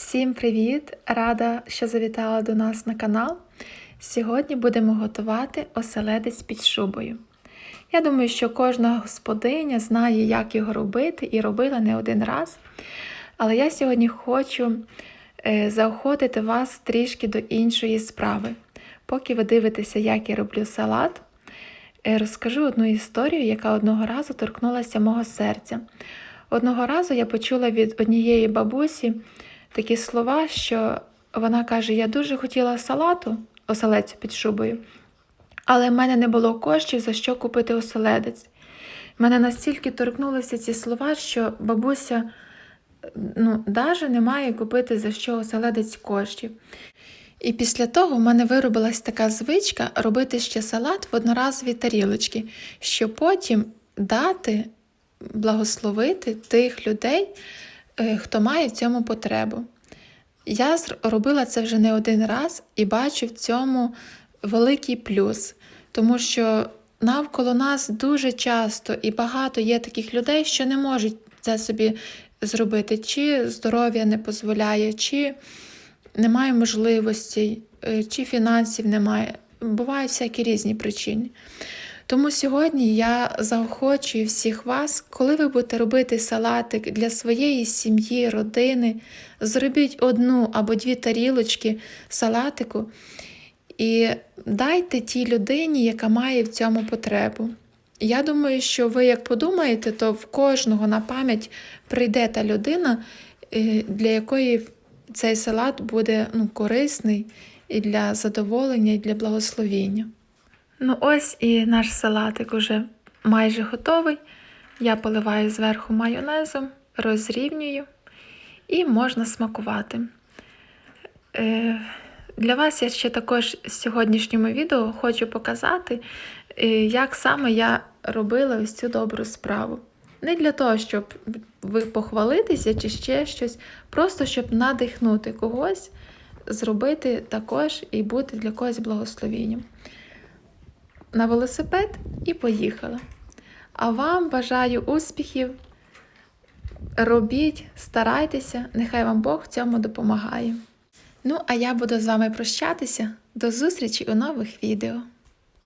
Всім привіт! Рада, що завітала до нас на канал. Сьогодні будемо готувати оселедець під шубою. Я думаю, що кожна господиня знає, як його робити, і робила не один раз. Але я сьогодні хочу е, заохотити вас трішки до іншої справи. Поки ви дивитеся, як я роблю салат, е, розкажу одну історію, яка одного разу торкнулася мого серця. Одного разу я почула від однієї бабусі такі слова, що вона каже: Я дуже хотіла салату, оселедцю під шубою, але в мене не було коштів, за що купити оселедець. Мене настільки торкнулися ці слова, що бабуся ну, навіть не має купити за що оселедець коштів. І після того в мене виробилась така звичка робити ще салат в одноразові тарілочки, щоб потім дати, благословити тих людей, хто має в цьому потребу. Я робила це вже не один раз і бачу в цьому великий плюс, тому що навколо нас дуже часто і багато є таких людей, що не можуть це собі зробити, чи здоров'я не дозволяє, чи немає можливостей, е, чи фінансів немає. Бувають всякі різні причини. Тому сьогодні я заохочую всіх вас, коли ви будете робити салатик для своєї сім'ї, родини, зробіть одну або дві тарілочки салатику і дайте тій людині, яка має в цьому потребу. Я думаю, що ви як подумаєте, то в кожного на пам'ять прийде та людина, е, для якої цей салат буде ну, корисний і для задоволення, і для благословіння. Ну, ось і наш салатик уже майже готовий. Я поливаю зверху майонезом, розрівнюю і можна смакувати. Е, Для вас я ще також в сьогоднішньому відео хочу показати, е, як саме я робила ось цю добру справу. Не для того, щоб ви похвалитися чи ще щось, просто щоб надихнути когось, зробити також і бути для когось благословенням на велосипед і поїхала. А вам бажаю успіхів. Робіть, старайтеся, нехай вам Бог в цьому допомагає. Ну, а я буду з вами прощатися. До зустрічі у нових відео.